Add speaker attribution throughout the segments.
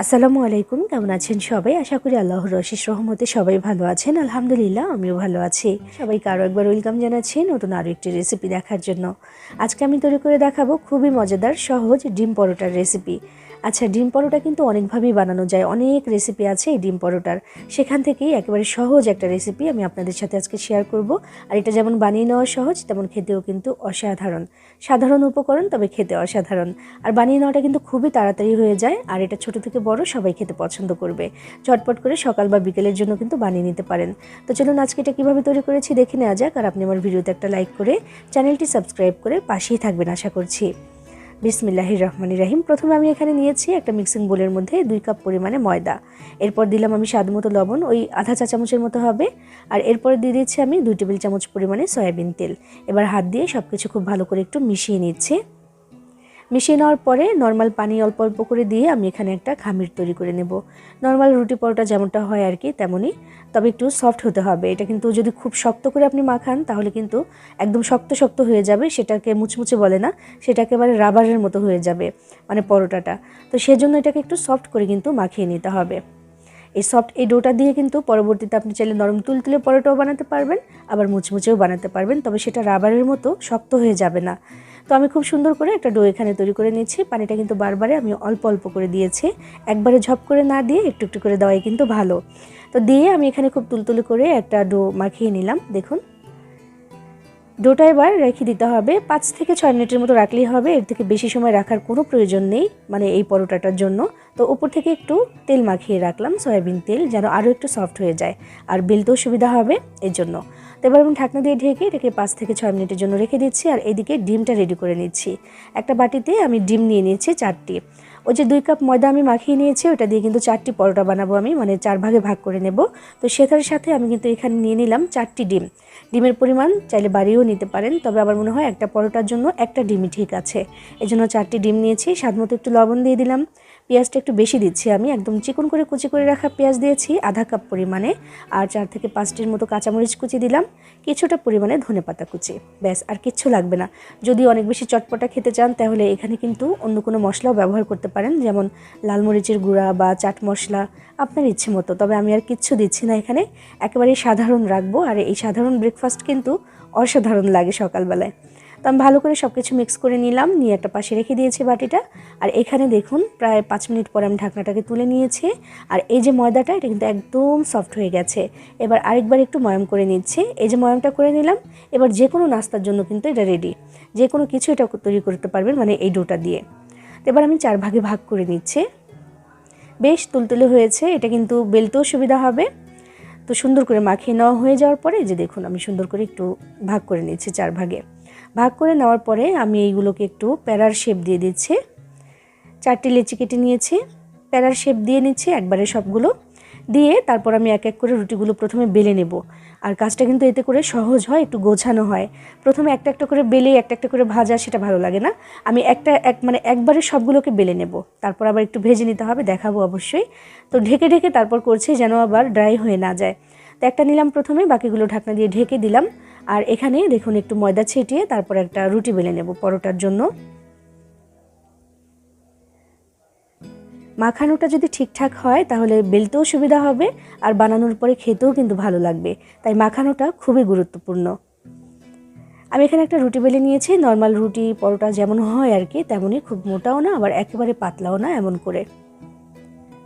Speaker 1: আসসালামু আলাইকুম, কেমন আছেন সবাই? আশা করি আল্লাহর রশিস রহমতে সবাই ভালো আছেন। আলহামদুলিল্লাহ, আমিও ভালো আছি। সবাইকে আরও একবার ওয়েলকাম জানাচ্ছি নতুন আরও একটি রেসিপি দেখার জন্য। আজকে আমি তৈরি করে দেখাবো খুবই মজাদার, সহজ ডিম পরোটার রেসিপি আচ্ছা ডিম পরোটা কিন্তু অনেকভাবেই বানানো যায়। অনেক রেসিপি আছে এই ডিম পরোটার। সেখান থেকেই একেবারে সহজ একটা রেসিপি আমি আপনাদের সাথে আজকে শেয়ার করব। আর এটা যেমন বানিয়ে নেওয়া সহজ, তেমন খেতেও কিন্তু অসাধারণ। সাধারণ উপকরণ, তবে খেতে অসাধারণ। আর বানিয়ে নেওয়াটা কিন্তু খুবই তাড়াতাড়ি হয়ে যায়, আর এটা ছোট থেকে বড় সবাই খেতে পছন্দ করবে। ঝটপট করে সকাল বা বিকেলের জন্য কিন্তু বানিয়ে নিতে পারেন। তো চলুন আজকে এটা কীভাবে তৈরি করেছি দেখে নেওয়া যাক। আর আপনি আমার ভিডিওতে একটা লাইক করে চ্যানেলটি সাবস্ক্রাইব করে পাশেই থাকবেন, আশা করছি। বিসমিল্লাহির রহমানির রাহিম। প্রথমে আমি এখানে নিয়েছি একটা মিক্সিং বোলের মধ্যে দুই কাপ পরিমাণে ময়দা। এরপর দিলাম আমি স্বাদ মতো লবণ, ওই আধা চা চামচের মতো হবে। আর এরপরে দিয়ে দিচ্ছি আমি দুই টেবিল চামচ পরিমাণে সয়াবিন তেল। এবার হাত দিয়ে সব কিছু খুব ভালো করে একটু মিশিয়ে নিচ্ছি। মিশিয়ে নেওয়ার পরে নর্মাল পানি অল্প অল্প করে দিয়ে আমি এখানে একটা খামির তৈরি করে নেব। নর্মাল রুটি পরোটা যেমনটা হয় আর কি, তেমনই। তবে একটু সফট হতে হবে। এটা কিন্তু যদি খুব শক্ত করে আপনি মাখান, তাহলে কিন্তু একদম শক্ত শক্ত হয়ে যাবে। সেটাকে মুচমুচে বলে না, সেটা একেবারে রাবারের মতো হয়ে যাবে মানে পরোটাটা। তো সেজন্য এটাকে একটু সফট করে কিন্তু মাখিয়ে নিতে হবে। এই সফট এই ডোটা দিয়ে কিন্তু পরবর্তীতে আপনি চাইলে নরম তুলতুলে পরোটাও বানাতে পারবেন, আবার মুচমুচেও বানাতে পারবেন। তবে সেটা রাবারের মতো শক্ত হয়ে যাবে না। তো আমি খুব সুন্দর করে একটা ডো এখানে তৈরি করে নিচ্ছি পানিটা কিন্তু বারবারে আমি অল্প অল্প করে দিয়েছি। একবারে ঝপ করে না দিয়ে একটু একটু করে দেওয়াই কিন্তু ভালো। তো দিয়ে আমি এখানে খুব তুলতুলি করে একটা ডো মাখিয়ে নিলাম, দেখুন। ডোটা এবার রেখে দিতে হবে। পাঁচ থেকে ছয় মিনিটের মতো রাখলেই হবে। এর থেকে বেশি সময় রাখার কোনো প্রয়োজন নেই মানে এই পরোটাটার জন্য। তো উপর থেকে একটু তেল মাখিয়ে রাখলাম, সয়াবিন তেল, যেন আরও একটু সফট হয়ে যায়। আর বেলতেও সুবিধা হবে এর জন্য। তো এবার আমি ঢাকনা দিয়ে ঢেকে এটাকে পাঁচ থেকে ছয় মিনিটের জন্য রেখে দিচ্ছি। আর এদিকে ডিমটা রেডি করে নিচ্ছি। একটা বাটিতে আমি ডিম নিয়ে নিয়েছি চারটি। ওই যে দুই কাপ ময়দা আমি মাখিয়ে নিয়েছি ওটা দিয়ে কিন্তু চারটি পরোটা বানাবো আমি মানে চার ভাগে ভাগ করে নেব। তো সেটার সাথে আমি কিন্তু এখানে নিয়ে নিলাম চারটি ডিম। ডিমের পরিমাণ চাইলে বাড়িয়েও নিতে পারেন, তবে আমার মনে হয় একটা পরোটার জন্য একটা ডিমই ঠিক আছে। এই জন্য চারটি ডিম নিয়েছি স্বাদ মতো একটু লবণ দিয়ে দিলাম। পেঁয়াজটা একটু বেশি দিচ্ছি আমি। একদম চিকন করে কুচি করে রাখা পেঁয়াজ দিয়েছি, আধা কাপ পরিমাণে। আর চার থেকে পাঁচটির মতো কাঁচামরিচ কুচি দিলাম, কিছুটা পরিমাণে ধনে পাতা কুচি। ব্যাস, আর কিচ্ছু লাগবে না। যদি অনেক বেশি চটপটা খেতে চান, তাহলে এখানে কিন্তু অন্য কোনো মশলাও ব্যবহার করতে পারেন। যেমন লাল মরিচের গুঁড়া বা চাট মশলা, আপনার ইচ্ছে মতো। তবে আমি আর কিচ্ছু দিচ্ছি না এখানে। একেবারেই সাধারণ রাখব। আর এই সাধারণ ব্রেকফাস্ট কিন্তু অসাধারণ লাগে সকালবেলায়। তো আমি ভালো করে সব কিছু মিক্স করে নিলাম, নিয়ে একটা পাশে রেখে দিয়েছি বাটিটা। আর এখানে দেখুন, প্রায় পাঁচ মিনিট পরে আমি ঢাকনাটাকে তুলে নিয়েছি। আর এই যে ময়দাটা, এটা কিন্তু একদম সফট হয়ে গেছে। এবার আরেকবার একটু ময়াম করে নিচ্ছি। এই যে ময়ামটা করে নিলাম, এবার যে কোনো নাস্তার জন্য কিন্তু এটা রেডি যে কোনো কিছু এটা তৈরি করতে পারবেন মানে এই ডোটা দিয়ে। এবার আমি চার ভাগে ভাগ করে নিচ্ছি। বেশ তুলতুলে হয়েছে, এটা কিন্তু বেলতেও সুবিধা হবে। তো সুন্দর করে মাখিয়ে নেওয়া হয়ে যাওয়ার পরে যে দেখুন, আমি সুন্দর করে একটু ভাগ করে নিচ্ছি চার ভাগে। ভাগ করে নেওয়ার পরে আমি এইগুলোকে একটু প্যারার শেপ দিয়ে দিচ্ছি। চারটি লেচি কেটে নিয়েছি, প্যারার শেপ দিয়ে নিচ্ছি একবারে সবগুলো। দিয়ে তারপর আমি এক এক করে রুটিগুলো প্রথমে বেলে নেব। আর কাজটা কিন্তু এতে করে সহজ হয়, একটু গোছানো হয়। প্রথমে একটা একটা করে বেলে, একটা একটা করে ভাজা, সেটা ভালো লাগে না। আমি একটা, এক মানে একবারে সবগুলোকে বেলে নেব। তারপর আবার একটু ভেজে নিতে হবে, দেখাবো অবশ্যই। তো ঢেকে ঢেকে তারপর করছি যেন আবার ড্রাই হয়ে না যায়। তো একটা নিলাম প্রথমে, বাকিগুলো ঢাকনা দিয়ে ঢেকে দিলাম। আর এখানে দেখুন, একটু ময়দা ছিটিয়ে তারপর একটা রুটি বেলে নেব পরোটার জন্য। মাখানোটা যদি ঠিকঠাক হয়, তাহলে বেলতেও সুবিধা হবে, আর বানানোর পরে খেতেও কিন্তু ভালো লাগবে। তাই মাখানোটা খুবই গুরুত্বপূর্ণ। আমি এখানে একটা রুটি বেলে নিয়েছি, নর্মাল রুটি, পরোটা যেমন হয় আর কি, তেমনই খুব মোটাও না, আবার একেবারে পাতলাও না, এমন করে।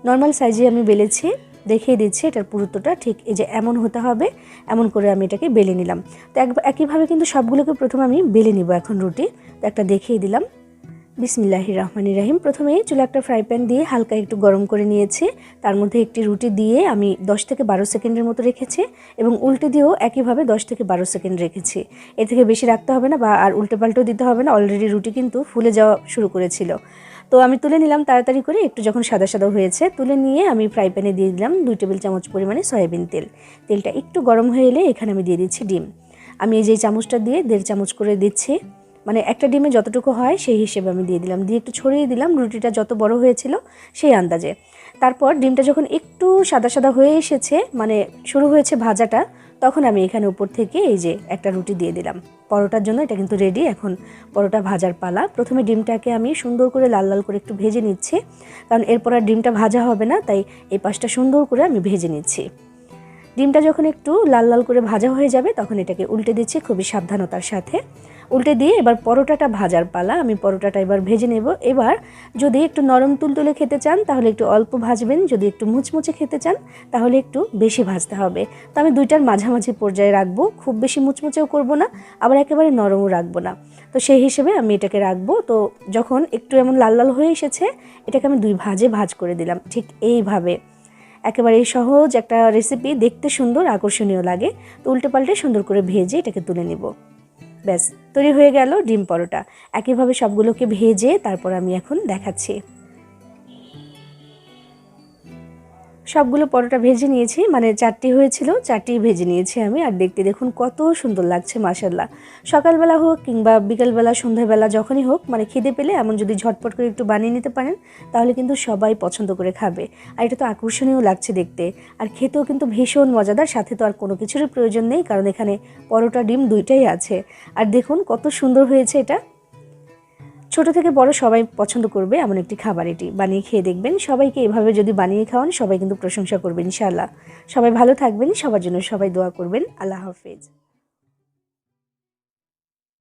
Speaker 1: নর্মাল সাইজে আমি বেলেছি। দেখিয়ে দিচ্ছি, এটার পুরুত্বটা ঠিক এই যে এমন হতে হবে, এমন করে আমি এটাকে বেলে নিলাম। তো একইভাবে কিন্তু সবগুলোকে প্রথমে আমি বেলে নিব এখন রুটি। তো একটা দেখিয়ে দিলাম। বিসমিল্লাহি রহমানি রাহিম। প্রথমে চুলে একটা ফ্রাই প্যান দিয়ে হালকা একটু গরম করে নিয়েছি। তার মধ্যে একটি রুটি দিয়ে আমি 10 থেকে বারো সেকেন্ডের মতো রেখেছি এবং উল্টে দিয়েও একইভাবে 10 থেকে বারো সেকেন্ড রেখেছি। এ থেকে বেশি রাখতে হবে না বা আর উল্টে পাল্টেও দিতে হবে না। অলরেডি রুটি কিন্তু ফুলে যাওয়া শুরু করেছিল। তো আমি তুলে নিলাম তাড়াতাড়ি করে, একটু যখন সাদা সাদা হয়েছে, তুলে নিয়ে আমি ফ্রাই প্যানে দিয়ে দিলাম দুই টেবিল চামচ পরিমাণে সয়াবিন তেল। তেলটা একটু গরম হয়ে এলে এখানে আমি দিয়ে দিচ্ছি ডিম। আমি এই যে চামচটা দিয়ে দেড় চামচ করে দিচ্ছি মানে একটা ডিমে যতটুকু হয় সেই হিসেবে আমি দিয়ে দিলাম। দিয়ে একটু ছড়িয়ে দিলাম, রুটিটা যত বড় হয়েছিল সেই আন্দাজে। তারপর ডিমটা যখন একটু সাদা সাদা হয়ে এসেছে মানে শুরু হয়েছে ভাজাটা, তখন আমি এখানে উপর থেকে এই যে একটা রুটি দিয়ে দিলাম। পরোটার জন্য এটা কিন্তু রেডি এখন পরোটা ভাজার পালা। প্রথমে ডিমটাকে আমি সুন্দর করে লাল লাল করে একটু ভেজে নিচ্ছি। কারণ এরপর আর ডিমটা ভাজা হবে না, তাই এই পাশটা সুন্দর করে আমি ভেজে নিচ্ছি। ডিমটা যখন একটু লাল লাল করে ভাজা হয়ে যাবে, তখন এটাকে উল্টে দিচ্ছি খুবই সাবধানতার সাথে। উল্টে দিয়ে এবার পরোটাটা ভাজার পালা। আমি পরোটাটা এবার ভেজে নেব। এবার যদি একটু নরম তুলতুলে খেতে চান, তাহলে একটু অল্প ভাজবেন। যদি একটু মুচমুচে খেতে চান, তাহলে একটু বেশি ভাজতে হবে। তো আমি দুইটার মাঝামাঝি পর্যায়ে রাখব। খুব বেশি মুচমুচেও করব না, আবার একেবারে নরমও রাখব না। তো সেই হিসেবে আমি এটাকে রাখব। তো যখন একটু এমন লাল লাল হয়ে এসেছে, এটাকে আমি দুই ভাজে ভাজ করে দিলাম। ঠিক এইভাবে। একেবারে সহজ একটা রেসিপি দেখতে সুন্দর, আকর্ষণীয় লাগে। তো উল্টে পাল্টে সুন্দর করে ভেজে এটাকে তুলে নিব। ব্যাস তৈরি হয়ে গেল ডিম পরোটা। একইভাবে সবগুলোকে ভেজে তারপর আমি এখন দেখাচ্ছি। সবগুলো পরোটা ভেজে নিয়েছি মানে চারটি হয়েছিল, চারটি ভেজে নিয়েছি আমি, আর দেখতে দেখুন কত সুন্দর লাগছে মাসাল্লাহ সকালবেলা হোক কিংবা বিকেলবেলা, সন্ধ্যাবেলা যখনই হোক মানে খিদে পেলে এমন যদি ঝটপট করে একটু বানিয়ে নিতে পারেন, তাহলে কিন্তু সবাই পছন্দ করে খাবে। আর এটা তো আকর্ষণীয় লাগছে দেখতে। আর খেতেও কিন্তু ভীষণ মজাদার, সাথে তো আর কোনো কিছুরই প্রয়োজন নেই, কারণ এখানে পরোটা, ডিম দুইটাই আছে। আর দেখুন কত সুন্দর হয়েছে এটা। ছোট থেকে বড় সবাই পছন্দ করবে এমন একটি খাবার এটি। বানিয়ে খেয়ে দেখবেন, সবাইকে এভাবে যদি বানিয়ে খাওয়ান, সবাই কিন্তু প্রশংসা করবেন ইনশাআল্লাহ। সবাই ভালো থাকবেন, সবার জন্য সবাই দোয়া করবেন। আল্লাহ হাফেজ।